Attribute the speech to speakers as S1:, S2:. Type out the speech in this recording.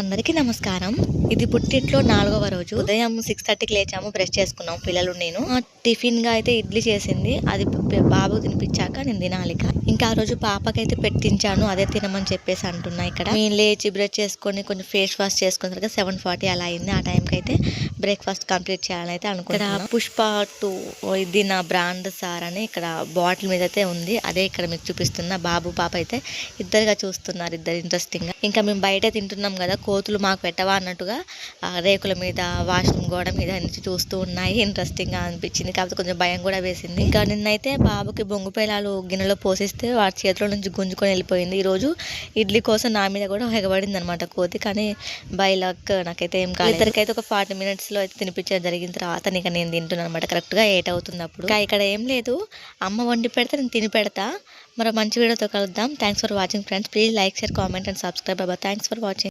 S1: అందరికీ నమస్కారం. ఇది పుట్టింట్లో నాలుగవ రోజు. ఉదయం సిక్స్ థర్టీకి లేచాము బ్రష్ చేసుకున్నాం పిల్లలు నేను. ఆ, అయితే ఇడ్లీ చేసింది. అది బాబు తినిపించాక నేను తినాలిక ఇంకా. ఆ రోజు పాపకైతే పెట్టించాను అదే తినమని చెప్పేసి అంటున్నా ఇక్కడ. నేను లేచి బ్రష్ చేసుకొని కొంచెం ఫేస్ వాష్ చేసుకున్న తర్వాత సెవెన్ ఫార్టీ అలా అయింది. ఆ టైంకి అయితే బ్రేక్ఫాస్ట్ కంప్లీట్ చేయాలని అయితే అనుకుంటున్నాను పుష్ప టూ ఇది నా బ్రాండ్ సార్ అని ఇక్కడ బాటిల్ మీద అయితే ఉంది. అదే ఇక్కడ మీకు చూపిస్తున్న బాబు పాప అయితే ఇద్దరుగా చూస్తున్నారు ఇద్దరు ఇంట్రెస్టింగ్గా. ఇంకా మేము బయట తింటున్నాం కదా కోతులు మాకు పెట్టవా అన్నట్టుగా ఆ, రేకుల మీద వాష్రూమ్ గోడ మీద నుంచి చూస్తూ ఉన్నాయి. ఇంట్రెస్టింగ్గా అనిపించింది. కాకపోతే కొంచెం భయం కూడా వేసింది. ఇంకా నిన్నైతే బాబుకి బొంగు పేలాలు గిన్నెలో పోసిస్తే వాడి చేతిలో నుంచి గుంజుకొని వెళ్ళిపోయింది. ఈరోజు ఇడ్లీ కోసం నా మీద కూడా ఎగబడింది అనమాట కోతి. కానీ బై లక్ నాకైతే ఏం కాదు ఇద్దరికైతే ఒక ఫార్టీ మినిట్స్లో అయితే తినిపించడం జరిగిన తర్వాత ఇక నేను తింటున్నాను అనమాట కరెక్ట్గా ఎయిట్ అవుతుంది అప్పుడు. ఇంకా ఇక్కడ ఏం లేదు. అమ్మ వండి పెడితే నేను తిని పెడతా. మరో మంచి వీడియోతో కలుద్దాం. Thanks for watching friends please like share comment and subscribe అబ్బా థ్యాంక్స్ ఫర్ వాచింగ్